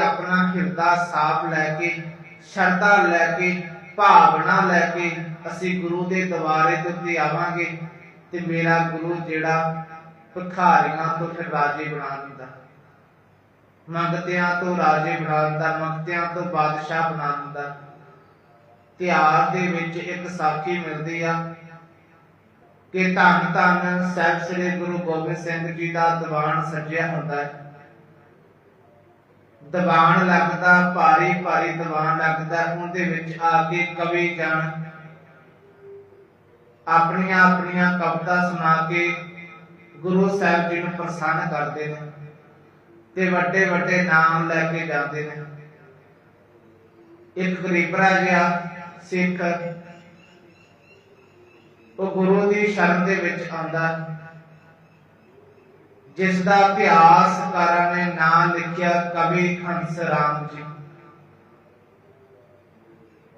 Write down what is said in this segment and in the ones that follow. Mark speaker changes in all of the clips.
Speaker 1: ਆਪਣਾ ਹਿਰਦਾ ਸਾਫ਼ ਲੈ ਕੇ, ਸ਼ਰਧਾ ਲੈ ਕੇ, ਭਾਵਨਾ ਲੈ ਕੇ ਅਸੀਂ ਗੁਰੂ ਦੇ ਦਵਾਰੇ ਦੇ ਉੱਤੇ ਆਵਾਂਗੇ ਤੇ ਮੇਰਾ ਗੁਰੂ ਜਿਹੜਾ ਭਿਖਾਰੀਆਂ ਤੋਂ ਫਿਰ ਰਾਜੇ ਬਣਾ ਦਿੰਦਾ। ਮੰਗਤਿਆਂ ਤੋਂ ਰਾਜੇ ਬਣਾ ਦਿੰਦਾ, ਮੰਗਤਿਆਂ ਤੋਂ ਬਾਦਸ਼ਾਹ ਬਣਾ ਦਿੰਦਾ। ਤਿਆਰ ਦੇ ਵਿੱਚ ਇੱਕ ਸਾਖੀ ਮਿਲਦੀ ਆ ਕਿ ਧੰਨ ਧੰਨ ਸਾਹਿਬ ਸ੍ਰੀ ਗੁਰੂ ਗੋਬਿੰਦ ਸਿੰਘ ਜੀ ਦਾ ਦੀਵਾਨ ਸਜਿਆ ਹੁੰਦਾ ਹੈ। ਦੀਵਾਨ ਲੱਗਦਾ, ਭਾਰੀ ਭਾਰੀ ਦੀਵਾਨ ਲੱਗਦਾ, ਉਹਦੇ ਵਿੱਚ ਆ ਕੇ ਕਵੀ ਜਨ ਆਪਣੀਆਂ ਆਪਣੀਆਂ ਕਵਿਤਾ ਸੁਣਾ ਕੇ ਗੁਰੂ ਸਾਹਿਬ ਜੀ ਨੂੰ ਪ੍ਰਸੰਨ ਕਰਦੇ ਨੇ ਤੇ ਵੱਡੇ ਵੱਡੇ ਨਾਮ ਲੈ ਕੇ ਜਾਂਦੇ ਨੇ। ਇੱਕ ਗਰੀਬਰਾ ਜਿਹਾ ਸਿੱਖ, ਉਹ ਗੁਰੂ ਦੀ ਸ਼ਰਨ ਦੇ ਵਿੱਚ ਆਉਂਦਾ। ਜਿਸ ਦਾ ਇਤਿਹਾਸਕਾਰਾਂ ਨੇ ਨਾਂ ਲਿਖਿਆ ਕਵੀ ਹੰਸ ਰਾਮ ਜੀ।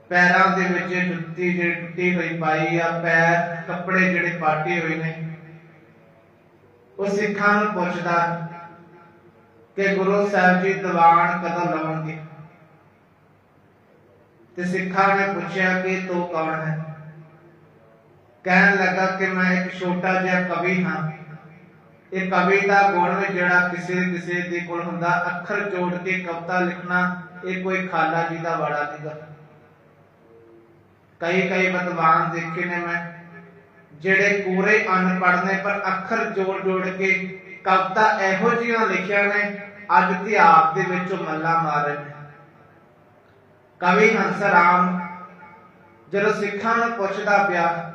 Speaker 1: ਪੈਰਾਂ ਦੇ ਵਿੱਚ ਜੁੱਤੀ ਜਿਹੜੀ ਟੁੱਟੀ ਹੋਈ ਪਾਈ ਆ, ਪੈਰ, ਕੱਪੜੇ ਜਿਹੜੇ ਪਾਟੇ ਹੋਏ ਨੇ। ਉਹ ਸਿੱਖਾਂ ਨੂੰ ਪੁੱਛਦਾ ਕਿ ਗੁਰੂ ਸਾਹਿਬ ਜੀ ਦੀਵਾਨ ਕਦੋਂ ਲਾਉਣਗੇ? ਤੇ ਸਿੱਖਾਂ ਨੇ ਪੁੱਛਿਆ ਕਿ ਤੂੰ ਕੌਣ ਹੈ? ਕਹਿਣ ਲੱਗਾ ਕਿ ਮੈਂ ਇੱਕ ਛੋਟਾ ਜਿਹਾ ਕਵੀ ਹਾਂ। ਇਹ ਕਵੀ ਦਾ ਗੁਣ ਵੀ ਜਿਹੜਾ ਕਿਸੇ ਕਿਸੇ ਦੇ ਕੋਲ ਹੁੰਦਾ, ਅੱਖਰ ਜੋੜ ਕੇ ਕਵਿਤਾ ਲਿਖਣਾ, ਇਹ ਕੋਈ ਖਾਲਾ ਜੀ ਦਾ ਵਾੜਾ ਨਹੀਂਗਾ। ਕਈ ਕਈ ਵਿਦਵਾਨ ਦੇਖੇ ਨੇ ਮੈਂ, ਜਿਹੜੇ ਪੂਰੇ ਅਨਪੜ੍ਹ ਨੇ, ਪਰ ਅੱਖਰ ਜੋੜ ਜੋੜ ਕੇ ਕਵਿਤਾ ਇਹੋ ਜਿਹੀਆਂ ਲਿਖਿਆ ਨੇ, ਅੱਜ ਇਤਿਹਾਸ ਦੇ ਵਿੱਚ ਉਹ ਮੱਲਾ ਮਾਰ ਰਹੇ ਨੇ। ਕਵੀ ਹੰਸ ਰਾਮ ਜਦੋਂ ਸਿੱਖਾਂ ਨੂੰ ਪੁੱਛਦਾ ਪਿਆ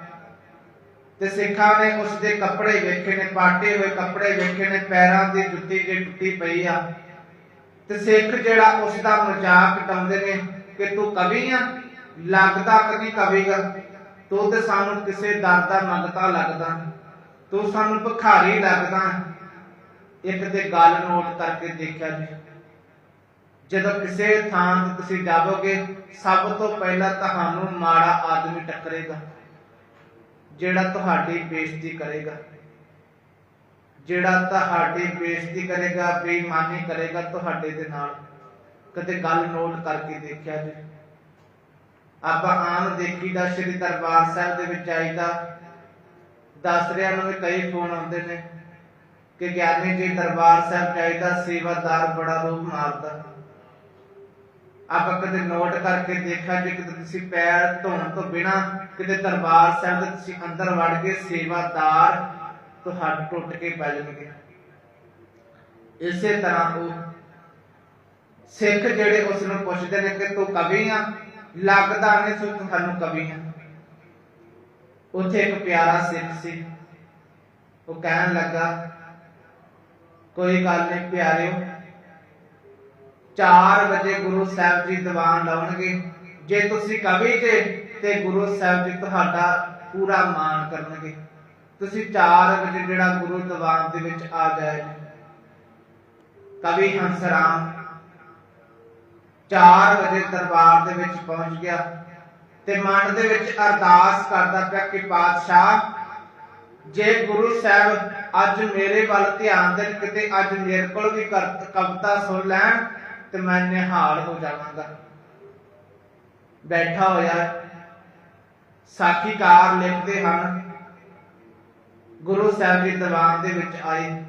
Speaker 1: ਤੇ ਸਿੱਖਾਂ ਨੇ ਉਸ ਦੇ ਕੱਪੜੇ ਵੇਖੇ ਨੇ, ਪਾਟੇ ਹੋਏ ਕੱਪੜੇ ਵੇਖੇ ਨੇ, ਪੈਰਾਂ ਦੀ ਜੁੱਤੀ ਜੇ ਟੁੱਟੀ ਪਈ ਆ। ਤੇ ਸਿੱਖ ਜਿਹੜਾ ਉਸ ਦਾ ਮਜ਼ਾਕ ਉਡਾਉਂਦੇ ਨੇ ਕਿ ਤੂੰ ਕਵੀ ਆ, ਲੱਗਦਾ ਕਦੀ ਕਵੀ ਤੂੰ ਤੇ ਸਾਨੂੰ ਕਿਸੇ ਦਰ ਦਾ ਮੰਗਤਾ ਲੱਗਦਾ, ਤੂੰ ਸਾਨੂੰ ਭਿਖਾਰੀ ਲੱਗਦਾ। ਇੱਕ ਤੇ ਗੱਲ ਨੋਟ ਕਰਕੇ ਦੇਖਿਆ ਜੀ। ਜਦੋਂ ਕਿਸੇ ਥਾਂ ਤੇ ਤੁਸੀਂ ਜਾਵੋਗੇ, ਸਭ ਤੋਂ ਪਹਿਲਾਂ ਤੁਹਾਨੂੰ ਮਾੜਾ ਆਦਮੀ ਟੱਕਰੇਗਾ। ਜਿਹੜਾ ਤੁਹਾਡੀ ਬੇਇੱਜ਼ਤੀ ਕਰੇਗਾ, ਜਿਹੜਾ ਤੁਹਾਡੀ ਬੇਇੱਜ਼ਤੀ ਕਰੇਗਾ, ਬੇਈਮਾਨੀ ਕਰੇਗਾ ਤੁਹਾਡੇ ਦੇ ਨਾਲ, ਕਦੇ ਗੱਲ ਨੋਟ ਕਰਕੇ ਦੇਖਿਆ ਜੀ। ਆਪਾਂ ਆਮ ਦੇਖੀਦਾ ਸ੍ਰੀ ਦਰਬਾਰ ਸਾਹਿਬ ਦੇ ਵਿੱਚ ਆਈਦਾ, ਦਸਰਿਆਂ ਨੂੰ ਵੀ ਕਈ ਫੋਨ ਆਉਂਦੇ ਨੇ ਕਿ ਗਿਆਨੀ ਜੀ ਦਰਬਾਰ ਸਾਹਿਬ ਜਾਈਦਾ, ਸੇਵਾਦਾਰ ਬੜਾ ਰੂਪ ਮਾਰਦਾ ਆਪਾਂ ਕਦੇ ਨੋਟ ਕਰਕੇ ਦੇਖਿਆ ਜੇ ਕਿਤੇ ਤੁਸੀਂ ਪੈਰ ਧੋਣ ਤੋਂ ਬਿਨਾ ਕਿਤੇ ਦਰਬਾਰ ਸਾਹਿਬ ਦੇ ਤੁਸੀਂ ਅੰਦਰ ਵੜ ਕੇ ਸੇਵਾਦਾਰ ਤੁਹਾਡੇ ਟੁੱਟ ਕੇ ਪੈ ਜਾਣਗੇ। ਇਸੇ ਤਰ੍ਹਾਂ ਉਹ ਸਿੱਖ ਜਿਹੜੇ ਉਸ ਨੂੰ ਪੁੱਛਦੇ ਨੇ ਕਿ ਤੂੰ ਕਵੀ ਆ, ਲੱਗਦਾ ਨਹੀਂ ਸੋ ਤੁਹਾਨੂੰ ਕਵੀ ਆ। ਉੱਥੇ ਇੱਕ ਪਿਆਰਾ ਸਿੱਖ ਸੀ। ਉਹ ਕਹਿਣ ਲੱਗਾ, ਕੋਈ ਗੱਲ ਨਹੀਂ ਪਿਆਰਿਓ 4 ਵਜੇ ਗੁਰੂ ਸਾਹਿਬ ਜੀ ਦੀਵਾਨ ਲਾਉਣਗੇ। ਜੇ ਤੁਸੀਂ ਕਵੀ ਜੇ, ਤੇ ਗੁਰੂ ਸਾਹਿਬ ਜੀ ਤੁਹਾਡਾ ਪੂਰਾ ਮਾਣ ਕਰਨਗੇ। ਤੁਸੀਂ 4 ਵਜੇ ਜਿਹੜਾ ਗੁਰੂ ਦੀਵਾਨ ਦੇ ਵਿੱਚ ਆ ਜਾਏ। ਕਵੀ ਹੰਸ 4 ਵਜੇ ਦਰਬਾਰ ਦੇ ਵਿੱਚ ਪਹੁੰਚ ਗਿਆ ਤੇ ਮਨ ਦੇ ਵਿੱਚ ਅਰਦਾਸ ਕਰਦਾ ਪਿਆ ਕਿ ਪਾਤਸ਼ਾਹ, ਜੇ ਗੁਰੂ ਸਾਹਿਬ ਅੱਜ ਮੇਰੇ ਵੱਲ ਧਿਆਨ ਦੇਣ, ਕਿਤੇ ਅੱਜ ਮੇਰੇ ਕੋਲ ਵੀ ਕਵਿਤਾ ਸੁਣ ਲੈਣ ਤੇ ਮੈਂ ਨਿਹਾਲ ਹੋ ਜਾਵਾਂਗਾ। ਬੈਠਾ ਹੋਇਆ ਸਾਖੀਕਾਰ ਲਿਖਦੇ ਹਨ। ਗੁਰੂ ਸਾਹਿਬ ਜੀ ਦੀਵਾਨ ਦੇ ਵਿੱਚ ਆਏ।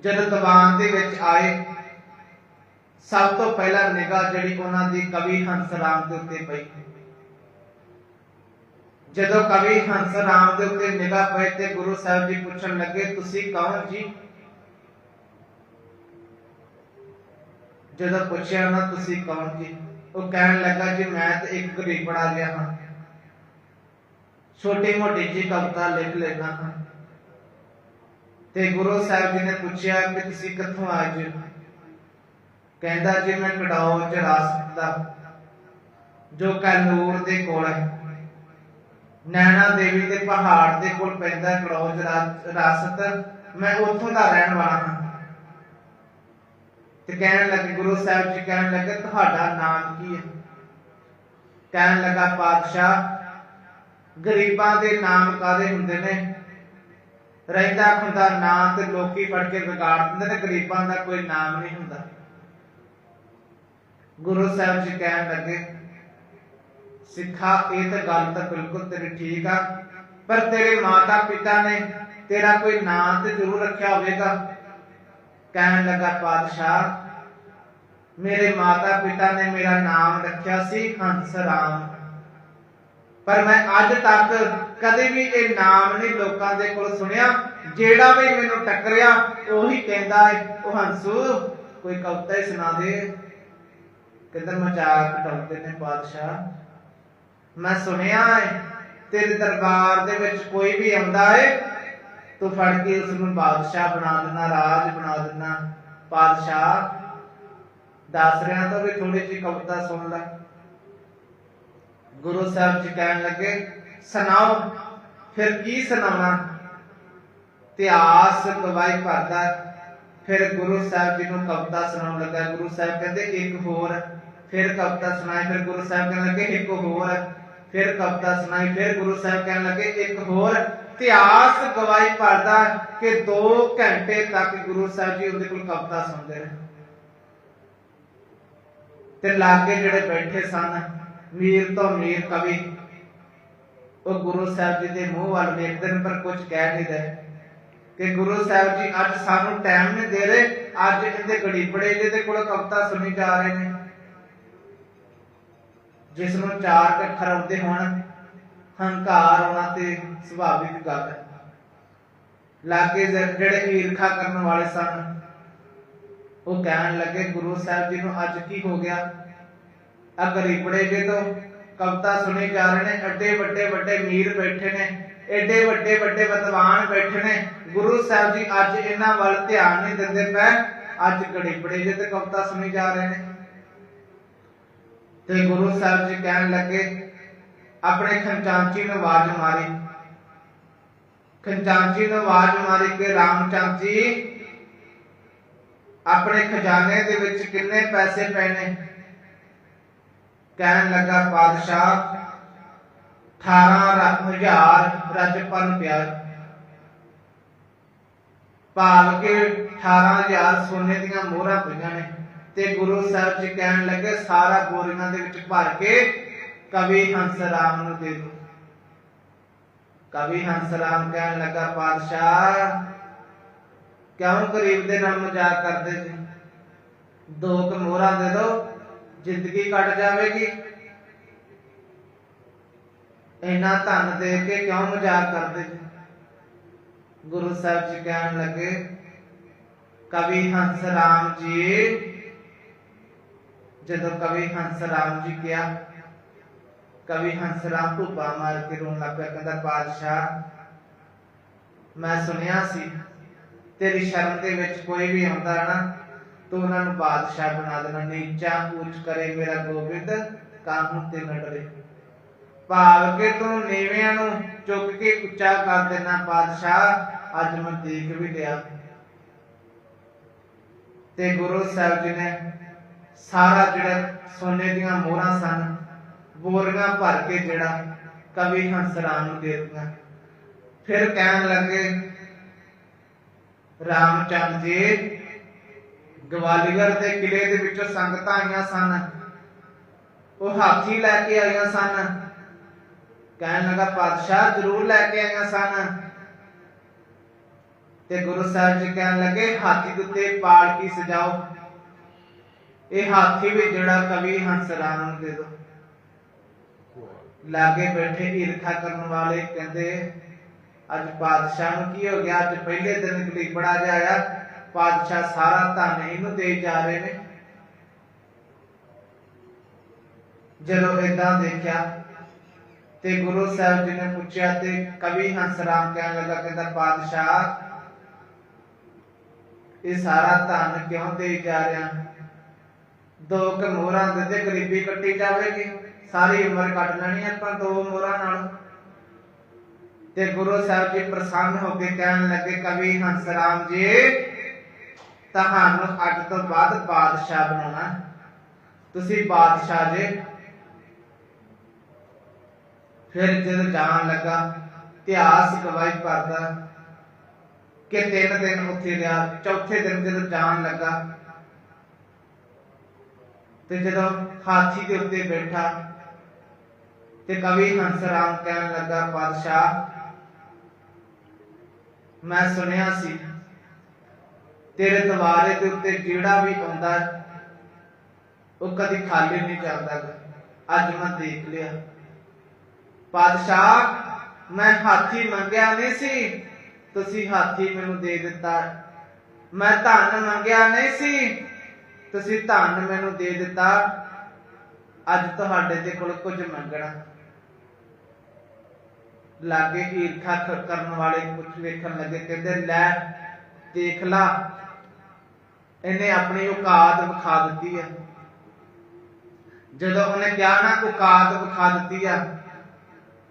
Speaker 1: ਜਦੋਂ ਦੀਵਾਨ ਦੇ ਵਿੱਚ ਆਏ, ਸਭ ਤੋਂ ਪਹਿਲਾਂ ਨਿਗਾਹ ਜਿਹੜੀ ਉਹਨਾਂ ਦੀ ਕਵੀ ਹੰਸ ਰਾਮ ਦੇ ਉੱਤੇ ਪਈ। ਜਦੋਂ ਕਵੀ ਹੰਸ ਰਾਮ ਦੇ ਉੱਤੇ ਨਿਗਾਹ ਪਈ ਤੇ ਗੁਰੂ ਸਾਹਿਬ ਜੀ ਪੁੱਛਣ ਲੱਗੇ, ਤੁਸੀਂ ਕੌਣ ਜੀ? ਜਦੋਂ ਪੁੱਛਿਆ ਨਾ ਤੁਸੀਂ ਕੌਣ ਜੀ, ਉਹ ਕਹਿਣ ਲੱਗਾ ਜੀ ਮੈਂ ਤੇ ਇੱਕ ਗਰੀਬੜਾ ਜਿਹਾ ਹਾਂ। ਛੋਟੀ ਮੋਟੀ ਜੀ ਕਵਿਤਾ ਲਿਖ ਲੈਣਾ ਹਾਂ। ਤੇ ਗੁਰੂ ਸਾਹਿਬ ਜੀ ਨੇ ਪੁੱਛਿਆ ਕਿ ਤੁਸੀਂ ਕਿੱਥੋਂ ਆਏ ਕਹਿੰਦਾ ਜੀ ਮੈਂ ਕੜਾਉ ਚ ਰਾਸਤ ਦਾ, ਜੋ ਕਨੂਰ ਦੇ ਕੋਲ ਹੈ। ਨੈਣਾ ਦੇਵੀ ਦੇ ਪਹਾੜ ਦੇ ਕੋਲ ਪੈਂਦਾ ਕੜਾਉ ਚ ਰਾਸਤ। ਮੈਂ ਉੱਥੋਂ ਦਾ ਰਹਿਣ ਵਾਲਾ ਹਾਂ। ਤੇ ਕਹਿਣ ਲੱਗੇ, ਗੁਰੂ ਸਾਹਿਬ ਜੀ ਕਹਿਣ ਲੱਗੇ, ਤੁਹਾਡਾ ਨਾਮ ਕੀ ਹੈ? ਕਹਿਣ ਲੱਗਾ, ਪਾਤਸ਼ਾਹ, ਗਰੀਬਾਂ ਦੇ ਨਾਮ ਕਾਦੇ ਹੁੰਦੇ ਨੇ? ਰਹਿੰਦਾ ਖੁੰਦਾ ਨਾਂ ਤੇ ਲੋਕੀ ਫੜ ਕੇ ਵਿਗਾੜ ਦਿੰਦੇ ਨੇ, ਗਰੀਬਾਂ ਦਾ ਕੋਈ ਨਾਮ ਨਹੀਂ ਹੁੰਦਾ। ਗੁਰੂ ਸਾਹਿਬ ਜੀ ਕਹਿਣ ਲੱਗੇ, ਸਿੱਖਾ, ਇਹ ਤਾਂ ਗੱਲ ਤਾਂ ਬਿਲਕੁਲ ਤੇਰੀ ਠੀਕ ਆ, ਪਰ ਤੇਰੇ ਮਾਤਾ ਪਿਤਾ ਨੇ ਤੇਰਾ ਕੋਈ ਨਾਮ ਤੇ ਜ਼ਰੂਰ ਰੱਖਿਆ ਹੋਵੇਗਾ। ਕਹਿਣ ਲੱਗਾ, ਪਾਤਸ਼ਾਹ ਮੇਰੇ ਮਾਤਾ ਪਿਤਾ ਨੇ ਮੇਰਾ ਨਾਮ ਰੱਖਿਆ ਸੀ ਹੰਸ ਰਾਮ। ਪਰ ਮੈਂ ਅੱਜ ਤੱਕ ਕਦੇ ਵੀ ਇਹ ਨਾਮ ਨਹੀਂ ਲੋਕਾਂ ਦੇ ਕੋਲ ਸੁਣਿਆ। ਜਿਹੜਾ ਵੀ ਮੈਨੂੰ ਟੱਕਰਿਆ, ਉਹੀ ਕਹਿੰਦਾ ਹੈ ਉਹ ਹੰਸੂ, ਕੋਈ ਕਵਿਤਾ ਹੀ ਸੁਣਾ ਦੇ। ਕਿੰਦਰ ਮਜ਼ਾਕ ਟਲਦੇ ਨੇ ਪਾਤਸ਼ਾਹ। ਮੈਂ ਸੁਣਿਆ ਹੈ ਤੇਰੇ ਦਰਬਾਰ ਦੇ ਵਿੱਚ ਕੋਈ ਵੀ ਆਉਂਦਾ ਹੈ ਤੂੰ ਫੜ ਕੇ ਉਸ ਨੂੰ ਬਾਦਸ਼ਾਹ ਬਣਾ ਦੇਣਾ ਰਾਜ ਬਣਾ ਦੇਣਾ ਪਾਤਸ਼ਾਹ ਦੱਸ ਰਿਹਾ ਤਾਂ ਵੀ ਥੋੜੀ ਜਿਹੀ ਕਵਿਤਾ ਸੁਣ ਲੈ। ਗੁਰੂ ਸਾਹਿਬ ਜੀ ਕਹਿਣ ਲੱਗੇ, ਸੁਣਾਓ, ਫਿਰ ਕੀ ਸੁਣਾਉਣਾ ਇਤਿਹਾਸ ਗਵਾਹੀ ਭਰਦਾ ਫਿਰ ਗੁਰੂ ਸਾਹਿਬ ਜੀ ਨੂੰ ਕਵਿਤਾ ਸੁਣਾਉਣ ਲੱਗਾ। ਗੁਰੂ ਸਾਹਿਬ ਕਹਿੰਦੇ, ਇੱਕ ਹੋਰ ਫਿਰ ਕਵਿਤਾ ਸੁਣਾਈ, ਫਿਰ ਗੁਰੂ ਸਾਹਿਬ ਕਹਿਣ ਲੱਗੇ, ਇੱਕ ਹੋਰ ਫਿਰ ਕਵਿਤਾ ਸੁਣਾਈ, ਫਿਰ ਗੁਰੂ ਸਾਹਿਬ ਕਹਿਣ ਲੱਗੇ, ਇੱਕ ਹੋਰ ਇਤਿਹਾਸ ਗਵਾਹੀ ਭਰਦਾ ਕਿ 2 ਘੰਟੇ ਤੱਕ ਗੁਰੂ ਸਾਹਿਬ ਜੀ ਉਹਦੇ ਕੋਲ ਕਵਿਤਾ ਸੁਣਦੇ ਰਹੇ। ਤੇ ਲਾਗੇ ਜਿਹੜੇ ਬੈਠੇ ਸਨ, ਮੀਰ ਤੋਂ ਮੀਰ ਕਵੀ, ਉਹ ਗੁਰੂ ਸਾਹਿਬ ਜੀ ਦੇ ਮੂੰਹ ਵੱਲ ਵੇਖਦੇ ਨੇ, ਪਰ ਕੁਝ ਕਹਿ ਨਹੀਂ ਰਹੇ। ਕਿ ਗੁਰੂ ਸਾਹਿਬ ਜੀ ਅੱਜ ਸਾਨੂੰ ਟਾਈਮ ਨਹੀਂ ਦੇ ਰਹੇ, ਅੱਜ ਇਹਦੇ ਗੜੀਪੜੇ ਜਿਹਦੇ ਕੋਲ ਕਵਿਤਾ ਸੁਣੀ ਜਾ ਰਹੇ ਨੇ। ਜਿਸ ਨੂੰ ਚਾਰ ਅੱਖਰ ਆਉਂਦੇ ਹੋਣ, ਹੰਕਾਰ ਆਉਣਾ ਤੇ ਸੁਭਾਵਿਕ ਗੱਲ ਹੈ। ਲਾਗੇ ਜਿਹੜੇ ਈਰਖਾ ਕਰਨ ਵਾਲੇ ਸਨ ਉਹ ਕਹਿਣ ਲੱਗੇ, ਗੁਰੂ ਸਾਹਿਬ ਜੀ ਨੂੰ ਅੱਜ ਕੀ ਹੋ ਗਿਆ? ਆ ਗਰੀਬੜੇ ਜੇ ਤੋਂ, ਕਵਿਤਾ ਸੁਣੀ ਜਾ ਰਹੇ ਨੇ, ਐਡੇ ਵੱਡੇ ਵੱਡੇ ਮੀਰ ਬੈਠੇ ਨੇ, ਐਡੇ ਵੱਡੇ ਵੱਡੇ ਵਿਦਵਾਨ ਬੈਠੇ ਨੇ। ਗੁਰੂ ਸਾਹਿਬ ਜੀ ਅੱਜ ਇਹਨਾਂ ਵੱਲ ਧਿਆਨ ਨਹੀਂ ਦਿੰਦੇ ਪਏ। ਅੱਜ ਗੜੀਬੜੇ ਜੇ ਤੇ ਕਵਿਤਾ ਸੁਣੀ ਜਾ ਰਹੇ ਨੇ। ਤੇ ਗੁਰੂ ਸਾਹਿਬ ਜੀ ਕਹਿਣ ਲੱਗੇ, ਆਪਣੇ ਖੰਚਾਂਚੀ ਨੂੰ ਆਵਾਜ਼ ਮਾਰੀ। ਖੰਚਾਂਚੀ ਨੂੰ ਆਵਾਜ਼ ਮਾਰੀ ਕਿ, ਰਾਮਚੰਦ ਜੀ ਆਪਣੇ ਖਜ਼ਾਨੇ ਦੇ ਵਿੱਚ ਕਿੰਨੇ ਪੈਸੇ ਪਏ ਨੇ? ਕਹਿਣ ਲੱਗਾ ਪਾਦਸ਼ਾਹ 18000 ਰਜਪਨ ਪਿਆ। ਭਾਵ ਕਿ 18000 ਸੋਨੇ ਦੀਆਂ ਮੋਹਰਾਂ ਪਈਆਂ ਨੇ ਤੇ ਗੁਰੂ ਸਾਹਿਬ ਜੀ ਕਹਿਣ ਲੱਗੇ, ਸਾਰਾ ਬੋਰੀਆਂ ਦੇ ਵਿੱਚ ਭਰ ਕੇ ਕਵੀ ਹੰਸ ਰਾਮ ਨੂੰ ਦੇ ਦਿਓ। ਕਵੀ ਹੰਸ ਰਾਮ ਕਹਿਣ ਲੱਗਾ ਪਾਦਸ਼ਾਹ ਕਿਉਂ ਗਰੀਬ ਦੇ ਨਾਲ ਮਜ਼ਾਕ ਕਰਦੇ ਜੀ ਦੋ ਕੁ ਦੇ ਦਿਓ ਜ਼ਿੰਦਗੀ ਕੱਟ ਜਾਵੇਗੀ। ਇੰਨਾ ਧਨ ਦੇ ਕੇ ਕਿਉਂ ਮਜ਼ਾਕ ਕਰਦੇ ਜੀ ਗੁਰੂ ਸਾਹਿਬ ਜੀ ਕਹਿਣ ਲੱਗੇ, ਕਵੀ ਹੰਸ ਰਾਮ ਜੀ, ਜਦੋਂ ਕਵੀ ਹੰਸ ਰਾਮ ਜੀ ਕਿਹਾ, ਕਵੀ ਹੰਸ ਰਾਮ ਭੁੱਬਾ ਮਾਰ ਕੇ ਰੋਣ ਲੱਗ ਪਿਆ, ਕਹਿੰਦਾ, ਪਾਤਸ਼ਾਹ, ਮੈਂ ਸੁਣਿਆ ਸੀ ਤੇਰੀ ਸ਼ਰਨ ਦੇ ਵਿੱਚ ਕੋਈ ਵੀ ਆਉਂਦਾ ਨਾ, ਤੂੰ ਉਹਨਾਂ ਨੂੰ ਬਾਦਸ਼ਾਹ ਬਣਾ ਦੇਣਾ, ਨੀਚਾ ਉੱਚ ਕਰੇ ਮੇਰਾ ਗੋਬਿੰਦ ਕਾਹਨੂੰ ਤੇ न ਭਾਵ ਕਿ ਤੂੰ ਨੀਵਿਆਂ ਨੂੰ ਚੁੱਕ ਕੇ ਉੱਚਾ ਕਰ ਦੇਣਾ, ਬਾਦਸ਼ਾਹ, ਅੱਜ ਮੈਂ ਦੇਖ ਵੀ ਲਿਆ। ਤੇ ਗੁਰੂ ਸਾਹਿਬ ਜੀ ਨੇ ਸਾਰਾ ਜਿਹੜਾ ਸੋਨੇ ਦੀਆਂ ਮੋਹਰਾਂ ਸਨ, ਬੋਰੀਆਂ ਭਰ ਕੇ ਜਿਹੜਾ ਕਵੀ ਹੰਸ ਰਾਮ ਨੂੰ ਦੇ ਦਿੱਤੀਆਂ। ਫਿਰ ਕਹਿਣ ਲੱਗੇ ਰਾਮਚੰਦ ਜੀ ਗਵਾਲੀਅਰ ਦੇ ਕਿਲੇ ਦੇ ਵਿੱਚੋਂ ਸੰਗਤਾਂ ਆਈਆਂ ਸਨ। ਉਹ ਹਾਥੀ ਲੈ ਕੇ ਆਈਆਂ ਸਨ। ਕਹਿਣ ਲੱਗਾ ਪਾਤਸ਼ਾਹ ਜ਼ਰੂਰ ਲੈ ਕੇ ਆਈਆਂ ਸਨ। ਤੇ ਗੁਰੂ ਸਾਹਿਬ ਜੀ ਕਹਿਣ ਲੱਗੇ ਹਾਥੀ ਦੇ ਉੱਤੇ ਪਾਲਕੀ ਸਜਾਓ? ਇਹ ਹਾਥੀ ਵੀ ਜਿਹੜਾ ਕਵੀ ਹੰਸ ਰਾਮ ਨੂੰ ਦੇ ਦੋ। ਲਾਗੇ ਬੈਠੇ ਈਰਖਾ ਕਰਨ ਵਾਲੇ ਕਹਿੰਦੇ ਅੱਜ ਪਾਤਸ਼ਾਹ ਨੂੰ ਕੀ ਹੋ ਗਿਆ? ਅੱਜ ਪਹਿਲੇ ਦਿਨ ਗਲੀ ਬੜਾ ਜਾਇਆ ਪਾਤਸ਼ਾਹ ਸਾਰਾ ਧਨ ਇਹਨੂੰ ਦੇ ਜਾ ਰਹੇ ਨੇ। ਜਦੋਂ ਇਦਾਂ ਦੇਖਿਆ ਤੇ ਗੁਰੂ ਸਾਹਿਬ ਜੀ ਨੇ ਪੁੱਛਿਆ ਤੇ ਕਵੀ ਹੰਸ ਰਾਮ ਕਹਿਣ ਲੱਗਾ, ਕਹਿੰਦਾ, ਪਾਤਸ਼ਾਹ, ਇਹ ਸਾਰਾ ਧਨ ਕਿਉਂ ਦੇ ਜਾ ਰਿਹਾ? ਦੋ ਕੁ ਦੇ ਤੇ ਗਰੀਬੀ ਕੱਟੀ ਜਾਵੇਗੀ। ਸਾਰੀ ਉਮਰ ਕੱਟ ਲੈਣੀ ਆਪਾਂ ਦੋ ਮੋਹਰਾਂ ਨਾਲ। ਤੇ ਗੁਰੂ ਸਾਹਿਬ ਜੀ ਪ੍ਰਸੰਨ ਹੋ ਕੇ ਕਹਿਣ ਲੱਗੇ, ਕਵੀ ਹੰਸ ਰਾਮ ਜੀ, ਤੁਹਾਨੂੰ ਅੱਜ ਤੋਂ ਬਾਅਦ ਬਾਦਸ਼ਾਹ ਬਣਾਉਣਾ ਤੁਸੀਂ ਬਾਦਸ਼ਾਹ ਜੇ। ਫਿਰ ਜਦੋਂ ਜਾਣ ਲੱਗਾ, ਇਤਿਹਾਸ ਗਵਾਹੀ ਭਰਦਾ ਕਿ ਤਿੰਨ ਦਿਨ ਉੱਥੇ ਰਿਹਾ। ਚੌਥੇ ਦਿਨ ਜਦ ਜਾਣ ਲੱਗਾ ਤੇ ਜਦੋਂ ਹਾਥੀ ਦੇ ਉੱਤੇ ਬੈਠਾ ਤੇ ਕਵੀ ਹੰਸ ਰਾਮ ਕਹਿਣ ਲੱਗਾ ਪਾਤਸ਼ਾਹ ਮੈਂ ਸੁਣਿਆ ਸੀ, ਤੇਰੇ ਦਵਾਰੇ ਦੇ ਉੱਤੇ ਜਿਹੜਾ ਵੀ ਆਉਂਦਾ ਉਹ ਕਦੀ ਖਾਲੀ ਨਹੀਂ ਜਾਂਦਾ ਅੱਜ ਮੈਂ ਦੇਖ ਲਿਆ। ਪਾਤਸ਼ਾਹ, ਮੈਂ ਹਾਥੀ ਮੰਗਿਆ ਨਹੀਂ ਸੀ, ਤੁਸੀਂ ਹਾਥੀ ਮੈਨੂੰ ਦੇ ਦਿੱਤਾ। ਮੈਂ ਧਨ ਮੰਗਿਆ ਨਹੀਂ ਸੀ, ਤੁਸੀਂ ਧਨ ਮੈਨੂੰ ਦੇ ਦਿੱਤਾ। ਅੱਜ ਤੁਹਾਡੇ ਦੇ ਕੋਲ ਕੁਝ ਮੰਗਣਾ। ਲਾਗੇ ਈਰਖਾ ਕਰਨ ਵਾਲੇ ਕੁਝ ਵੇਖਣ ਲੱਗੇ, ਕਹਿੰਦੇ, ਲੈ, ਦੇਖ ਲਾ। ਇਹਨੇ ਆਪਣੀ ਔਕਾਤ ਵਿਖਾ ਦਿੱਤੀ ਹੈ ਜਦੋਂ ਉਹਨੇ ਕਿਹਾ ਨਾ, ਔਕਾਤ ਵਿਖਾ ਦਿੱਤੀ ਆ,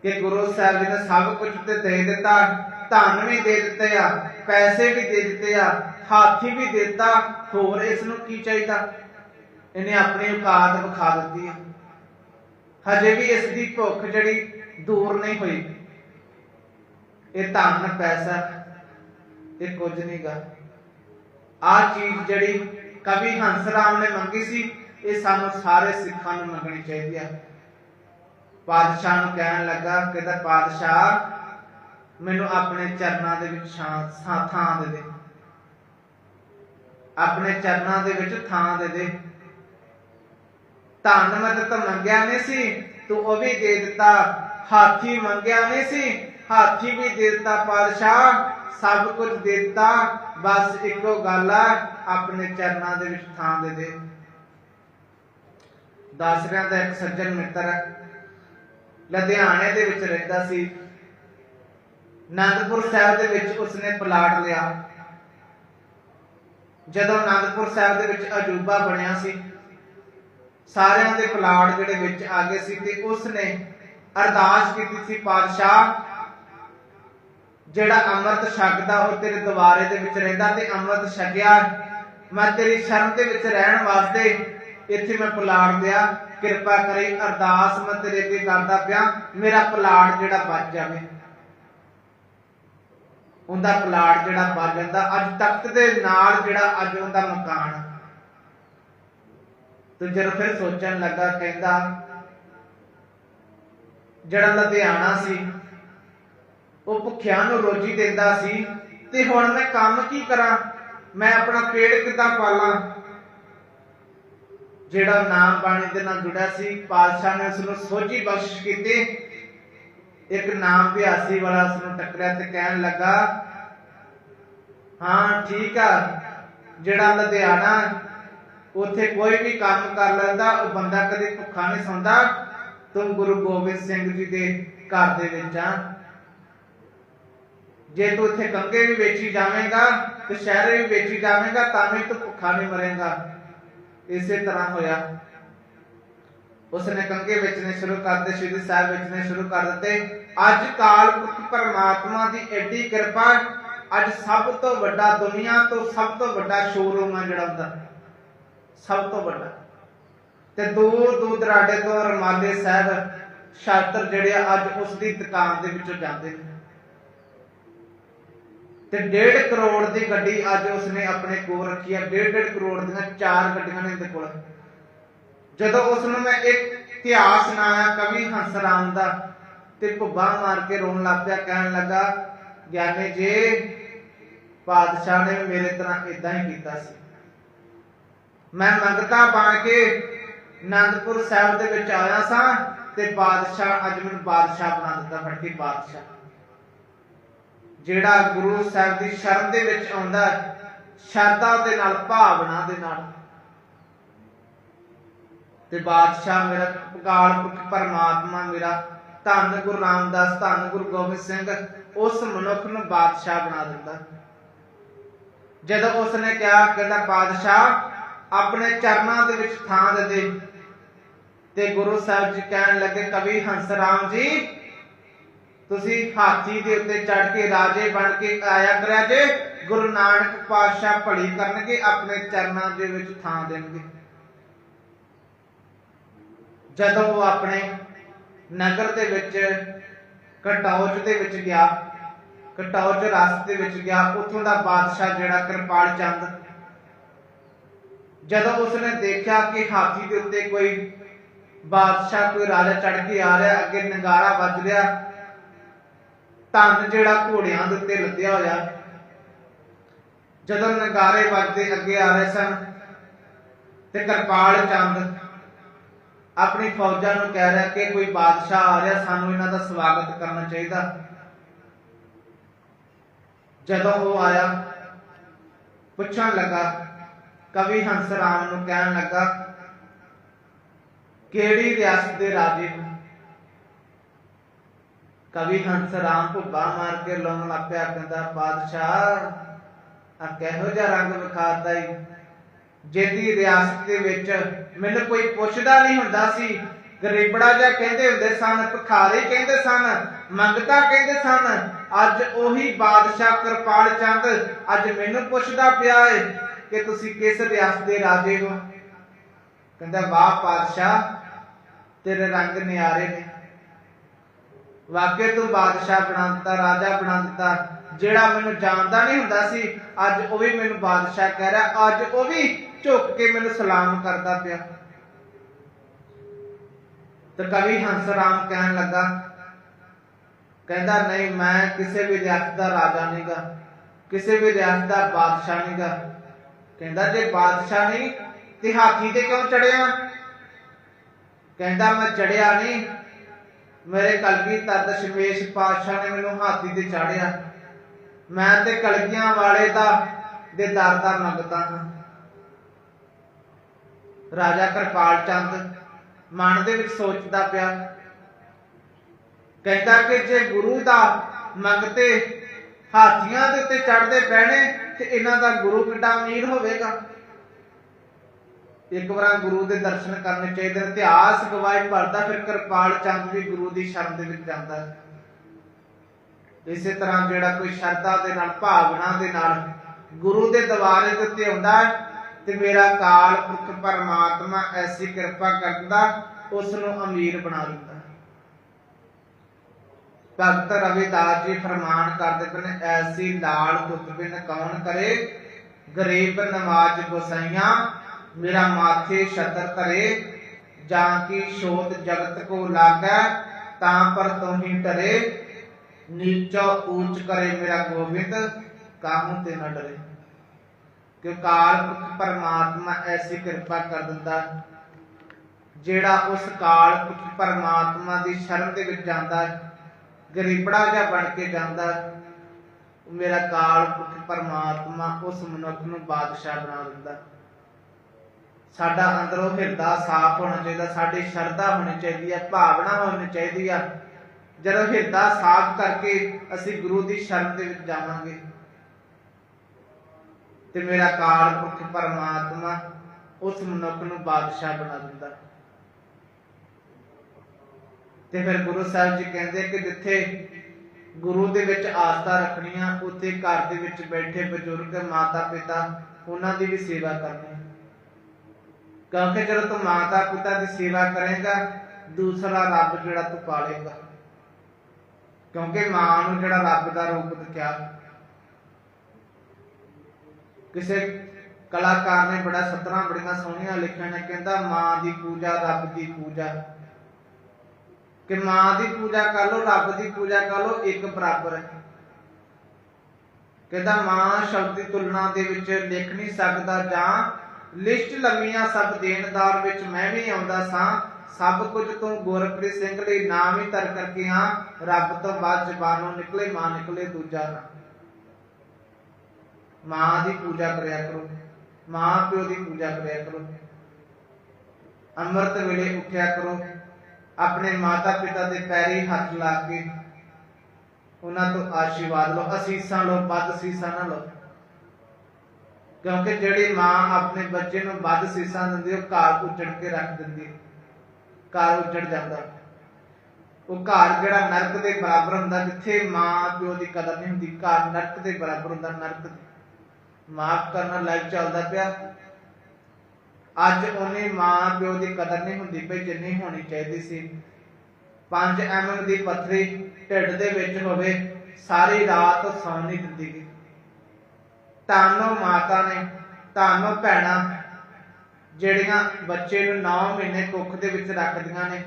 Speaker 1: ਕਿ ਗੁਰੂ ਸਾਹਿਬ ਜੀ ਨੇ ਸਭ ਕੁਝ ਤੇ ਦੇ ਦਿੱਤਾ, ਧਨ ਵੀ ਦੇ ਦਿੱਤੇ ਆ, ਪੈਸੇ ਵੀ ਦੇ ਦਿੱਤੇ ਆ, ਹਾਥੀ ਵੀ ਦੇ ਦਿੱਤਾ, ਹੋਰ ਇਸ ਨੂੰ ਕੀ ਚਾਹੀਦਾ? ਇਹਨੇ ਆਪਣੀ ਔਕਾਤ ਵਿਖਾ ਦਿੱਤੀ ਆ। ਹਜੇ ਵੀ ਇਸ ਦੀ ਭੁੱਖ ਜਿਹੜੀ ਦੂਰ ਨਹੀਂ ਹੋਈ। ਇਹ ਧਨ, ਪੈਸਾ, ਇਹ ਕੁਝ ਨਹੀਂਗਾ ਆ ਚੀਜ਼ ਜਿਹੜੀ ਕਵੀ ਹੰਸਰਾਮ ਨੇ ਮੰਗੀ ਸੀ, ਇਹ ਸਾਨੂੰ ਸਾਰੇ ਸਿੱਖਾਂ ਨੂੰ ਮੰਗਣੀ ਚਾਹੀਦੀ ਆ। ਪਾਤਸ਼ਾਹ ਨੂੰ ਕਹਿਣ ਲੱਗਾ ਕਹਿੰਦਾ ਪਾਤਸ਼ਾਹ, ਮੈਨੂੰ ਆਪਣੇ ਚਰਨਾਂ ਦੇ ਵਿੱਚ ਛਾਂ, ਥਾਂ ਥਾਂ ਦੇ ਦੇ। ਆਪਣੇ ਚਰਨਾਂ ਦੇ ਵਿੱਚ ਥਾਂ ਦੇ ਦੇ। ਧਨ ਮੈਂ ਤਾਂ ਮੰਗਿਆ ਨਹੀਂ ਸੀ, ਤੂੰ ਉਹ ਵੀ ਦੇ ਦਿੱਤਾ, ਹਾਥੀ ਮੰਗਿਆ ਨਹੀਂ ਸੀ। ਹਾਥੀ ਵੀ ਦੇਤਾ ਦਿੱਤਾ ਪਾਤਸ਼ਾਹ, ਸਭ ਕੁਝ ਦੇਤਾ ਬਸ ਇੱਕੋ ਗੱਲ ਆ, ਆਪਣੇ ਚਰਨਾਂ ਦੇ ਵਿੱਚ ਥਾਂ ਦੇ ਦੇ। ਦਾਸਰਿਆਂ ਦਾ ਇੱਕ ਸੱਜਣ ਮਿੱਤਰ ਲੁਧਿਆਣੇ ਦੇ ਵਿੱਚ ਰਹਿੰਦਾ ਸੀ। ਆਨੰਦਪੁਰ ਸਾਹਿਬ ਦੇ ਵਿੱਚ ਉਸਨੇ ਪਲਾਟ ਲਿਆ। ਜਦੋਂ ਆਨੰਦਪੁਰ ਸਾਹਿਬ ਦੇ ਵਿੱਚ ਅਜੂਬਾ ਬਣਿਆ ਸੀ, ਸਾਰਿਆਂ ਦੇ ਪਲਾਟ ਜਿਹੜੇ ਵਿੱਚ ਆ ਗਏ ਸੀ ਤੇ ਉਸਨੇ ਅਰਦਾਸ ਕੀਤੀ ਸੀ ਪਾਤਸ਼ਾਹ ਜਿਹੜਾ ਅੰਮ੍ਰਿਤ ਛਕਦਾ, ਉਹ ਤੇਰੇ ਦੁਆਰੇ ਦੇ ਵਿੱਚ ਰਹਿੰਦਾ ਤੇ ਅੰਮ੍ਰਿਤ ਛਕਿਆ। ਮੈਂ ਤੇਰੀ ਸ਼ਰਨ ਦੇ ਵਿੱਚ ਰਹਿਣ ਵਾਸਤੇ ਇੱਥੇ ਮੈਂ ਪਲਾਟ ਲਿਆ ਕਿਰਪਾ ਕਰੇ, ਅਰਦਾਸ ਮੈਂ ਤੇਰੇ ਅੱਗੇ ਕਰਦਾ ਪਿਆ। ਮੇਰਾ ਪਲਾਟ ਜਿਹੜਾ ਬਚ ਜਾਵੇ। ਉਹਦਾ ਪਲਾਟ ਜਿਹੜਾ ਬਚ ਜਾਂਦਾ, ਅੱਜ ਤਖਤ ਦੇ ਨਾਲ ਜਿਹੜਾ ਅੱਜ ਉਹਦਾ ਮਕਾਨ। ਤੇ ਜਦੋਂ ਫਿਰ ਸੋਚਣ ਲੱਗਾ, ਕਹਿੰਦਾ, ਜਿਹੜਾ ਲੁਧਿਆਣਾ ਸੀ ਉਹ ਭੁੱਖਿਆਂ ਨੂੰ ਰੋਜੀ ਦਿੰਦਾ ਸੀ ਤੇ ਹੁਣ ਮੈਂ ਕੰਮ ਕੀ ਕਰਾਂ? ਮੈਂ ਆਪਣਾ ਪੇਟ ਕਿੱਦਾਂ ਪਾਲਾਂ? ਜਿਹੜਾ ਨਾਮ ਬਾਣੀ ਦੇ ਨਾਲ ਜੁੜਿਆ ਸੀ, ਪਾਤਸ਼ਾਹ ਨੇ ਉਸ ਨੂੰ ਸੋਝੀ ਬਖਸ਼ਿਸ਼ ਕੀਤੀ। ਇੱਕ ਨਾਮ ਭਿਆਸੀ ਵਾਲਾ ਉਸ ਨੂੰ ਟੱਕਰਿਆ ਤੇ ਕਹਿਣ ਲੱਗਾ, ਹਾਂ, ਠੀਕ ਆ। ਜਿਹੜਾ ਲੁਧਿਆਣਾ, ਉੱਥੇ ਕੋਈ ਵੀ ਕੰਮ ਕਰ ਲੈਂਦਾ, ਉਹ ਬੰਦਾ ਕਦੇ ਭੁੱਖਾ ਨਹੀਂ ਸੌਂਦਾ। ਤੂੰ ਗੁਰੂ ਗੋਬਿੰਦ ਸਿੰਘ ਜੀ ਦੇ ਘਰ ਦੇ ਵਿੱਚ ਆ। ਜੇ ਤੂੰ ਇੱਥੇ ਕੰਗੇ ਵੀ ਵੇਚੀ ਜਾਵੇਂਗਾ ਤੇ ਸ਼ਹਿਰੇ ਵੀ ਵੇਚੀ ਜਾਵੇਂਗਾ, ਤਾਂ ਵੀ ਤੂੰ ਭੁੱਖਾ ਨਹੀਂ ਮਰੇਗਾ। ਇਸੇ ਤਰ੍ਹਾਂ ਹੋਇਆ। ਉਸਨੇ ਕੰਗੇ ਵੇਚਣੇ ਸ਼ੁਰੂ ਕਰ ਦਿੱਤੇ ਸ਼੍ਰੀ ਸਾਹਿਬ ਵੇਚਣੇ ਸ਼ੁਰੂ ਕਰ ਦਿੱਤੇ। ਅੱਜ ਕਾਲ ਪੁਰਖ ਪਰਮਾਤਮਾ ਦੀ ਐਡੀ ਕਿਰਪਾ, ਅੱਜ ਸਭ ਤੋਂ ਵੱਡਾ ਦੁਨੀਆ ਤੋਂ ਸਭ ਤੋਂ ਵੱਡਾ ਸ਼ੋਰੂਮ ਆ ਜਿਹੜਾ ਉਹਦਾ। ਸਭ ਤੋਂ ਵੱਡਾ। ਤੇ ਦੂਰ ਦੂਰ ਦਰਾਡੇ ਤੋਂ ਰਮਾਲੇ ਸਾਹਿਬ, ਸ਼ਾਸਤਰ ਜਿਹੜੇ ਅੱਜ ਉਸ ਦੀ ਦੁਕਾਨ ਦੇ ਵਿੱਚੋਂ ਜਾਂਦੇ ਨੇ। ਤੇ 1.5 ਕਰੋੜ ਦੀ ਗੱਡੀ ਅੱਜ ਉਸਨੇ ਆਪਣੇ ਕੋਲ ਰੱਖੀ ਹੈ 1.5 ਕਰੋੜ ਦੀਆਂ ਚਾਰ ਗੱਡੀਆਂ ਨੇ ਇਹਦੇ ਕੋਲ। ਜਦੋਂ ਉਸ ਨੂੰ ਮੈਂ ਇੱਕ ਇਤਿਹਾਸ ਸੁਣਾਇਆ ਕਵੀ ਹੰਸਰਾਮ ਦਾ, ਤੇ ਭੁੱਬਾ ਮਾਰ ਕੇ ਰੋਣ ਲੱਗ ਪਿਆ, ਕਹਿਣ ਲੱਗਾ, ਗਿਆਨੀ ਜੀ, ਪਾਤਸ਼ਾਹ ਨੇ ਮੇਰੇ ਤਰ੍ਹਾਂ ਇਦਾਂ ਹੀ ਕੀਤਾ ਸੀ। ਮੈਂ ਮੰਗਤਾ ਬਣ ਕੇ ਆਨੰਦਪੁਰ ਸਾਹਿਬ ਦੇ ਵਿੱਚ ਆਇਆ ਸਾਂ ਤੇ ਬਾਦਸ਼ਾਹ ਅੱਜ ਮੈਨੂੰ ਬਾਦਸ਼ਾਹ ਬਣਾ ਦਿੱਤਾ ਫੜ ਕੇ ਬਾਦਸ਼ਾਹ। ਜਿਹੜਾ ਗੁਰੂ ਸਾਹਿਬ ਦੀ ਸ਼ਰਨ ਦੇ ਵਿੱਚ ਆਉਂਦਾ ਸ਼ਰਧਾ ਦੇ ਨਾਲ, ਭਾਵਨਾ ਦੇ ਨਾਲ। ਤੇ ਬਾਦਸ਼ਾਹ ਮੇਰਾ ਕਾਲ ਪੁਰਖ ਪਰਮਾਤਮਾ ਮੇਰਾ, ਧੰਨ ਗੁਰੂ ਰਾਮਦਾਸ, ਧੰਨ ਗੁਰੂ ਗੋਬਿੰਦ ਸਿੰਘ, ਉਸ ਮਨੁੱਖ ਨੂੰ ਬਾਦਸ਼ਾਹ ਬਣਾ ਦਿੰਦਾ ਜਦੋਂ ਉਸਨੇ ਕਿਹਾ, ਕਹਿੰਦਾ, ਬਾਦਸ਼ਾਹ, ਆਪਣੇ ਚਰਨਾਂ ਦੇ ਵਿੱਚ ਥਾਂ ਦੇ ਦੇ। ਤੇ ਗੁਰੂ ਸਾਹਿਬ ਜੀ ਕਹਿਣ ਲੱਗੇ, ਕਵੀ ਹੰਸ ਰਾਮ ਜੀ ਤੁਸੀਂ ਹਾਥੀ ਦੇ ਉੱਤੇ ਚੜ ਕੇ ਰਾਜੇ ਬਣ ਕੇ ਆਇਆ ਕਰਿਆ ਜੇ, ਗੁਰੂ ਨਾਨਕ ਪਾਤਸ਼ਾਹ ਭਲੀ ਕਰਨਗੇ, ਆਪਣੇ ਚਰਨਾਂ ਦੇ ਵਿੱਚ ਥਾਂ ਦੇਣਗੇ। ਜਦੋਂ ਉਹ ਆਪਣੇ ਨਗਰ ਦੇ ਵਿੱਚ ਕਟੌਚ ਦੇ ਵਿੱਚ ਗਿਆ ਕਟੌਚ ਰਸਤੇ ਵਿੱਚ ਗਿਆ, ਉੱਥੋਂ ਦਾ ਬਾਦਸ਼ਾਹ ਜਿਹੜਾ ਕਿਰਪਾਲ ਚੰਦ, ਜਦੋਂ ਉਸਨੇ ਦੇਖਿਆ ਕਿ ਹਾਥੀ ਦੇ ਉੱਤੇ ਕੋਈ ਬਾਦਸ਼ਾਹ, ਕੋਈ ਰਾਜਾ ਚੜ ਕੇ ਆ ਰਿਹਾ, ਅੱਗੇ ਨਗਾਰਾ ਵੱਜ ਰਿਹਾ ਧਨ ਜਿਹੜਾ ਘੋੜਿਆਂ ਦੇ ਉੱਤੇ ਲੱਦਿਆ ਹੋਇਆ। ਜਦੋਂ ਨਗਾਰੇ ਵੱਜਦੇ ਅੱਗੇ ਆ ਰਹੇ ਸਨ ਤੇ ਕਿਰਪਾਲ ਚੰਦ ਆਪਣੀ ਫੌਜਾਂ ਨੂੰ ਕਹਿ ਰਿਹਾ ਕਿ ਕੋਈ ਬਾਦਸ਼ਾਹ ਆ ਰਿਹਾ, ਸਾਨੂੰ ਇਹਨਾਂ ਦਾ ਸਵਾਗਤ ਕਰਨਾ ਚਾਹੀਦਾ। ਜਦੋਂ ਉਹ ਆਇਆ, ਪੁੱਛਣ ਲੱਗਾ, ਕਵੀ ਹੰਸ ਰਾਮ ਨੂੰ ਕਹਿਣ ਲੱਗਾ, ਕਿਹੜੀ ਰਿਆਸਤ ਦੇ ਰਾਜੇ ਹੋ? ਕਵੀ ਹੰਸ ਰਾਮ ਭੁੱਬਾ ਮਾਰ ਕੇ ਲਾਉਣ ਲੱਗ ਕਹਿੰਦਾ ਬਾਦਸ਼ਾਹ ਆ ਕਿਹੋ ਜਿਹਾ ਰੰਗ ਵਿਖਾਤਾ ਈ? ਜਿਹਦੀ ਰਿਆਸਤ ਦੇ ਵਿੱਚ ਮੈਨੂੰ ਕੋਈ ਪੁੱਛਦਾ ਨਹੀਂ ਹੁੰਦਾ ਸੀ। ਗਰੀਬੜਾ ਜਿਹਾ ਕਹਿੰਦੇ ਹੁੰਦੇ ਸਨ, ਭਿਖਾਰੀ ਕਹਿੰਦੇ ਸਨ, ਮੰਗਤਾ ਕਹਿੰਦੇ ਸਨ। ਅੱਜ ਉਹੀ ਬਾਦਸ਼ਾਹ ਕਿਰਪਾਲ ਚੰਦ, ਅੱਜ ਮੈਨੂੰ ਪੁੱਛਦਾ ਪਿਆ ਏ ਕਿ ਤੁਸੀਂ ਕਿਸ ਰਿਆਸਤ ਦੇ ਰਾਜੇ ਹੋ? ਕਹਿੰਦਾ, ਵਾਹ ਬਾਦਸ਼ਾਹ ਤੇਰੇ ਰੰਗ ਨਿਆਰੇ ਨੇ। ਵਾਕਿਆ ਤੂੰ ਬਾਦਸ਼ਾਹ ਬਣਾ ਦਿੱਤਾ ਰਾਜਾ ਬਣਾ ਦਿੱਤਾ ਜਿਹੜਾ ਮੈਨੂੰ ਜਾਣਦਾ ਨਹੀਂ ਹੁੰਦਾ ਸੀ, ਅੱਜ ਉਹ ਵੀ ਮੈਨੂੰ ਬਾਦਸ਼ਾਹ ਕਹਿ ਰਿਹਾ, ਅੱਜ ਉਹ ਵੀ ਝੁੱਕ ਕੇ ਮੈਨੂੰ ਸਲਾਮ ਕਰਦਾ ਪਿਆ। ਤੇ ਕਵੀ ਹੰਸ ਰਾਮ ਕਹਿਣ ਲੱਗਾ, ਕਹਿੰਦਾ, ਨਹੀਂ, ਮੈਂ ਕਿਸੇ ਵੀ ਰਿਆਸਤ ਦਾ ਰਾਜਾ ਨਹੀਂਗਾ, ਕਿਸੇ ਵੀ ਰਿਆਸਤ ਦਾ ਬਾਦਸ਼ਾਹ ਨਹੀਂਗਾ। ਕਹਿੰਦਾ, ਜੇ ਬਾਦਸ਼ਾਹ ਨਹੀਂ, ਤੇ ਹਾਥੀ ਤੇ ਕਿਉਂ ਚੜਿਆ ਕਹਿੰਦਾ, ਮੈਂ ਚੜਿਆ ਨਹੀਂ ਮੇਰੇ ਕਲਗੀ ਤਦ ਸ਼ਵੇਸ਼ ਪਾਤਸ਼ਾਹ ਨੇ ਮੈਨੂੰ ਹਾਥੀ ਤੇ ਚਾੜਿਆ। ਮੈਂ ਤੇ ਕਲਗੀਆਂ ਵਾਲੇ ਦਾ ਦੇ ਦਰ ਦਾ ਮੰਗਤਾ ਹਾਂ। ਰਾਜਾ ਕਿਰਪਾਲ ਚੰਦ ਮਨ ਦੇ ਵਿੱਚ ਸੋਚਦਾ ਪਿਆ। ਕਹਿੰਦਾ ਕਿ ਜੇ ਗੁਰੂ ਦਾ ਮੰਗਤੇ ਹਾਥੀਆਂ ਦੇ ਉੱਤੇ ਚੜਦੇ ਪੈਣੇ ਤੇ ਇਹਨਾਂ ਦਾ ਗੁਰੂ ਕਿੱਡਾ ਅਮੀਰ ਹੋਵੇਗਾ। ਇੱਕ ਵਾਰ ਗੁਰੂ ਦੇ ਦਰਸ਼ਨ ਕਰਨੇ ਚਾਹੀਦੇ ਨੇ, ਇਤਿਹਾਸ ਗਵਾਹੀ ਭਰਦਾ, ਫਿਰ ਕਿਰਪਾਲ ਚੰਦ ਵੀ ਗੁਰੂ ਦੀ ਸ਼ਰਨ ਦੇ ਵਿੱਚ ਜਾਂਦਾ ਇਸੇ ਤਰ੍ਹਾਂ ਜਿਹੜਾ ਕੋਈ ਸ਼ਰਧਾ ਦੇ ਨਾਲ, ਭਾਵਨਾ ਦੇ ਨਾਲ ਗੁਰੂ ਦੇ ਦਰਬਾਰੇ ਦੇ ਉੱਤੇ ਆਉਂਦਾ ਤੇ ਮੇਰਾ ਕਾਲ ਪੁਰਖ ਪਰਮਾਤਮਾ ਐਸੀ ਕਿਰਪਾ ਕਰਦਾ ਉਸ ਨੂੰ ਅਮੀਰ ਬਣਾ ਦਿੰਦਾ ਭਗਤ ਰਵਿਦਾਸ ਜੀ ਫਰਮਾਨ ਕਰਦੇ ਪਏ ਐਸੀ ਲਾਲ ਤੁਤ ਬਿਨ ਕੌਣ ਕਰੇ? ਗਰੀਬ ਨਮਾਜ਼ ਗੁਸਾਈਆਂ ਮੇਰਾ ਮਾਥੇ ਛਤਰ ਧਰੇ, ਜਾਂ ਕੀ ਸ਼ੋਤ ਜਗਤ ਕੋ ਲਾਗੈ, ਤਾਂ ਪਰ ਤੋਹੀ ਟਰੇ ਨੀਚੋ ਊਚ ਕਰੇ ਮੇਰਾ ਗੋਬਿੰਦ ਕਾਹੂ ਤੇ न ਡਰੇ? ਕਿ ਕਾਲ ਪਰਮਾਤਮਾ ਐਸੀ ਕਿਰਪਾ ਕਰ ਦਿੰਦਾ, ਜਿਹੜਾ ਉਸ ਕਾਲ ਪੁਰਖ ਪਰਮਾਤਮਾ ਦੀ ਸ਼ਰਨ ਦੇ ਵਿੱਚ ਜਾਂਦਾ, ਗਰੀਬੜਾ ਜਿਹਾ ਬਣ ਕੇ ਜਾਂਦਾ। ਮੇਰਾ ਕਾਲ ਪੁਰਖ ਪਰਮਾਤਮਾ ਉਸ ਮਨੁੱਖ ਨੂੰ ਬਾਦਸ਼ਾਹ ਬਣਾ ਦਿੰਦਾ। ਸਾਡਾ ਅੰਦਰੋਂ ਹਿਰਦਾ ਸਾਫ਼ ਹੋਣਾ ਚਾਹੀਦਾ, ਸਾਡੀ ਸ਼ਰਧਾ ਹੋਣੀ ਚਾਹੀਦੀ ਹੈ ਭਾਵਨਾ ਹੋਣੀ ਚਾਹੀਦੀ ਆ। ਜਦੋਂ ਹਿਰਦਾ ਸਾਫ਼ ਕਰਕੇ ਅਸੀਂ ਗੁਰੂ ਦੀ ਸ਼ਰਨ ਦੇ ਵਿੱਚ ਜਾਵਾਂਗੇ, ਤੇ ਮੇਰਾ ਕਾਲ ਪੁਰਖ ਪਰਮਾਤਮਾ ਉਸ ਮਨੁੱਖ ਨੂੰ ਬਾਦਸ਼ਾਹ ਬਣਾ ਦਿੰਦਾ। ਤੇ ਫਿਰ ਗੁਰੂ ਸਾਹਿਬ ਜੀ ਕਹਿੰਦੇ ਕਿ ਜਿੱਥੇ ਗੁਰੂ ਦੇ ਵਿੱਚ ਆਸਥਾ ਰੱਖਣੀ ਆ, ਉੱਥੇ ਘਰ ਦੇ ਵਿੱਚ ਬੈਠੇ ਬਜ਼ੁਰਗ ਮਾਤਾ ਪਿਤਾ ਉਹਨਾਂ ਦੀ ਵੀ ਸੇਵਾ ਕਰਨੀ। ਕਿਉਂਕਿ ਜਦੋਂ ਤੂੰ ਮਾਤਾ ਪਿਤਾ ਦੀ ਸੇਵਾ ਕਰੇਗਾ, ਦੂਸਰਾ ਰੱਬ ਜਿਹੜਾ ਤੂੰ ਪਾਲੇਗਾ। ਕਿਉਂਕਿ ਮਾਂ ਨੂੰ ਜਿਹੜਾ ਰੱਬ ਦਾ ਰੂਪ ਦਿਖਿਆ ਕਿਸੇ ਕਲਾਕਾਰ ਨੇ ਬੜਾ ਸਤਰਾਂ ਬੜੀਆਂ ਸੋਹਣੀਆਂ ਲਿਖਿਆ ਨੇ, ਕਹਿੰਦਾ ਮਾਂ ਦੀ ਪੂਜਾ ਰੱਬ ਦੀ ਪੂਜਾ। ਕਿ ਮਾਂ ਦੀ ਪੂਜਾ ਕਰ ਲੋ ਰੱਬ ਦੀ ਪੂਜਾ ਕਰ ਲੋ ਇੱਕ ਬਰਾਬਰ ਹੈ। ਕਹਿੰਦਾ ਮਾਂ ਸ਼ਬਦ ਦੀ ਤੁਲਨਾ ਦੇ ਵਿੱਚ ਲਿਖ ਨਹੀਂ ਸਕਦਾ ਜਾਂ ਲਿਸਟ ਲੰਮੀਆਂ ਸਭ ਦੇਣਦਾਰ ਵਿੱਚ ਮੈਂ ਵੀ ਆਉਂਦਾ ਸਾਂ। ਸਭ ਕੁਝ ਤੂੰ ਗੁਰਪ੍ਰੀਤ ਸਿੰਘ ਲਈ ਨਾਮ ਹੀ ਤਰ ਕਰਕੇ ਆ। ਰੱਬ ਤੋਂ ਬਾਅਦ ਜ਼ਬਾਨੋਂ ਨਿਕਲੇ, ਮਾਂ ਨਿਕਲੇ, ਦੂਜਾ ਨਾ। ਮਾਂ ਦੀ ਪੂਜਾ ਕਰਿਆ ਕਰੋ। ਮਾਂ ਪਿਓ ਦੀ ਪੂਜਾ ਕਰਿਆ ਕਰੋ। ਅੰਮ੍ਰਿਤ ਵੇਲੇ ਉੱਠਿਆ ਕਰੋ। ਆਪਣੇ ਮਾਤਾ ਪਿਤਾ ਦੇ ਪੈਰੀ ਹੱਥ ਲਾ ਕੇ ਉਹਨਾਂ ਤੋਂ ਆਸ਼ੀਰਵਾਦ ਲਓ। ਅਸੀਸਾਂ ਲਓ, ਵੱਧ ਅਸੀਸਾਂ ਨਾ ਲਓ। ਕਿਉਂਕਿ ਜਿਹੜੀ ਮਾਂ ਆਪਣੇ ਬੱਚੇ ਨੂੰ ਵੱਧ ਅਸੀਸਾਂ ਦਿੰਦੀ, ਉਹ ਘਰ ਉਜੜ ਕੇ ਰੱਖ ਦਿੰਦੀ। ਘਰ ਉਜੜ ਜਾਂਦਾ। ਉਹ ਘਰ ਜਿਹੜਾ ਨਰਕ ਦੇ ਬਰਾਬਰ ਹੁੰਦਾ, ਜਿੱਥੇ ਮਾਂ ਪਿਓ ਦੀ ਕਦਰ ਨਹੀਂ ਹੁੰਦੀ, ਘਰ ਨਰਕ ਦੇ ਬਰਾਬਰ ਹੁੰਦਾ, ਨਰਕ ਮਾਫ ਕਰਨਾ ਲਾਈਵ ਚੱਲਦਾ ਪਿਆ। ਅੱਜ ਉਹਨੇ ਮਾਂ ਪਿਓ ਦੀ ਕਦਰ ਨਹੀਂ ਹੁੰਦੀ ਪਈ, ਜਿੰਨੀ ਹੋਣੀ ਚਾਹੀਦੀ ਸੀ। 5 ਐਮਐਮ ਦੀ ਪੱਥਰੀ ਢਿੱਡ ਦੇ ਵਿੱਚ ਹੋਵੇ, ਸਾਰੀ ਰਾਤ ਸੌਣ ਨਹੀਂ ਦਿੰਦੀ। ਤਾਨੋ ਮਾਤਾ ਨੇ ਤਾਨੋ ਭੈਣਾ ਜਿਹੜੀਆਂ ਬੱਚੇ ਨੂੰ 9 ਮਹੀਨੇ ਕੁੱਖ ਦੇ ਵਿੱਚ ਰੱਖਦੀਆਂ ਨੇ।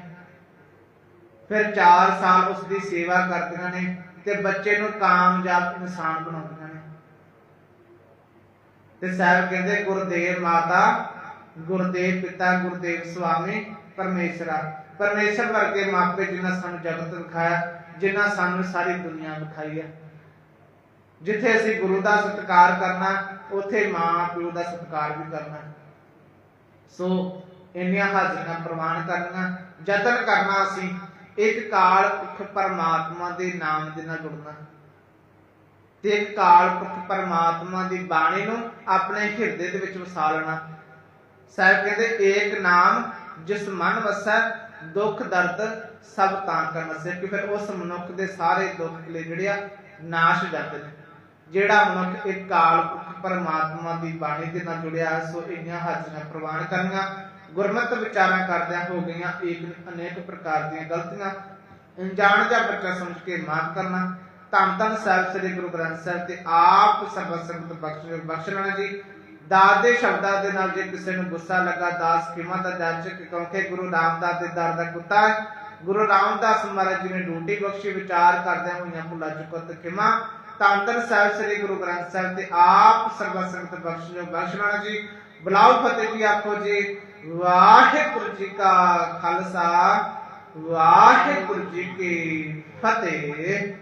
Speaker 1: ਫਿਰ 4 ਸਾਲ ਉਸ ਦੀ ਸੇਵਾ ਕਰਦੀਆਂ ਨੇ ਤੇ ਬੱਚੇ ਨੂੰ ਕਾਮਯਾਬ ਇਨਸਾਨ ਬਣਾਉਂਦੀਆਂ ਨੇ। ਤੇ ਸਾਹਿਬ ਕਹਿੰਦੇ, ਗੁਰਦੇਵ ਮਾਤਾ, ਗੁਰਦੇਵ ਪਿਤਾ, ਗੁਰਦੇਵ ਸੁਆਮੀ, ਪਰਮੇਸ਼ਰਾ। ਪਰਮੇਸ਼ਰ ਵਰਗੇ ਮਾਪੇ ਜਿਨ੍ਹਾਂ ਸਾਨੂੰ ਜਗਤ ਵਿਖਾਇਆ, ਜਿਨ੍ਹਾਂ ਸਾਨੂੰ ਸਾਰੀ ਦੁਨੀਆ ਵਿਖਾਈ ਹੈ। ਜਿੱਥੇ ਅਸੀਂ ਗੁਰੂ ਦਾ ਸਤਿਕਾਰ ਕਰਨਾ, ਉੱਥੇ ਮਾਂ ਪਿਓ ਦਾ ਸਤਿਕਾਰ ਵੀ ਕਰਨਾ। ਸੋ ਇੰਨੀਆਂ ਹਾਜ਼ਰੀਆਂ ਪ੍ਰਵਾਨ ਕਰਨਾ ਯਤਨ ਕਰਨਾ ਅਸੀਂ, ਇੱਕ ਕਾਲ ਪੁਰਖ ਪਰਮਾਤਮਾ ਦੇ ਨਾਮ ਦੇ ਨਾਲ ਜੁੜਨਾ। ਤੇ ਇੱਕ ਕਾਲ ਪੁਰਖ ਪਰਮਾਤਮਾ ਦੀ ਬਾਣੀ ਨੂੰ ਆਪਣੇ ਹਿਰਦੇ ਦੇ ਵਿੱਚ ਵਸਾ ਲੈਣਾ ਸਾਹਿਬ ਕਹਿੰਦੇ, ਏਕ ਨਾਮ, ਜਿਸ ਮਨ ਵਸੈ, ਦੁੱਖ ਦਰਦ ਸਭ ਤਾਂ ਕਰਨ। ਸੇ ਕਿ ਫਿਰ ਉਸ ਮਨੁੱਖ ਦੇ ਸਾਰੇ ਦੁੱਖ ਜਿਹੜੇ ਆ ਨਾਸ਼ ਹੋ ਜਾਂਦੇ ਨੇ ਜਿਹੜਾ ਮਨੁੱਖ ਇੱਕ ਕਾਲ ਪਰਮਾਤਮਾ ਦੀ ਬਾਣੀ ਦੇ ਨਾਲ ਜੁੜਿਆ ਸੋ ਇੰਨੀਆਂ ਹਾਜ਼ਰੀਆਂ ਪ੍ਰਵਾਨ ਕਰਨੀਆਂ। ਗੁਰਮਤਿ ਵਿਚਾਰਾਂ ਕਰਦਿਆਂ ਹੋ ਗਈਆਂ ਇੱਕ ਅਨੇਕ ਪ੍ਰਕਾਰ ਦੀਆਂ ਗਲਤੀਆਂ। ਅਣਜਾਣ ਜਾਂ ਬੱਚਾ ਸਮਝ ਕੇ ਮਾਫ ਕਰਨਾ। ਧੰਨ ਧੰਨ ਸਾਹਿਬ ਸ੍ਰੀ ਗੁਰੂ ਗ੍ਰੰਥ ਸਾਹਿਬ ਤੇ ਆਪ ਸਰਬਤ ਸੰਗਤ ਬਖਸ਼ ਬਖਸ਼ਣਾ ਜੀ। ਦਾਸ ਦੇ ਸ਼ਬਦਾਂ ਦੇ ਨਾਲ ਜੇ ਕਿਸੇ ਨੂੰ ਗੁੱਸਾ ਲੱਗਾ, ਦਾਸ ਕਿਮਾ ਦਾ ਜਾਚਕ ਕਿਉਂਕਿ ਗੁਰੂ ਰਾਮਦਾਸ ਦੇ ਦਰ ਦਾ ਕੁੱਤਾ ਗੁਰੂ ਰਾਮਦਾਸ ਮਹਾਰਾਜ ਜੀ ਨੇ ਡੂਟੀ ਬਖਸ਼ੀ, ਵਿਚਾਰ ਕਰਦਿਆਂ ਹੋਈਆਂ ਭੁੱਲਾ ਚੁੱਕਤ ਕਿਮਾ ਧੰਨ ਸਾਹਿਬ ਸ੍ਰੀ ਗੁਰੂ ਗ੍ਰੰਥ ਸਾਹਿਬ ਤੇ ਆਪ ਸਰਬਤ ਸੰਗਤ ਬਖਸ਼ਿਓ ਬਖਸ਼ਣਾ ਜੀ। ਬੁਲਾਓ ਫਤਿਹ ਜੀ ਆਖੋ ਜੀ। ਵਾਹਿਗੁਰੂ ਜੀ ਕਾ ਖਾਲਸਾ। ਵਾਹਿਗੁਰੂ ਜੀ ਕੀ ਫਤਿਹ।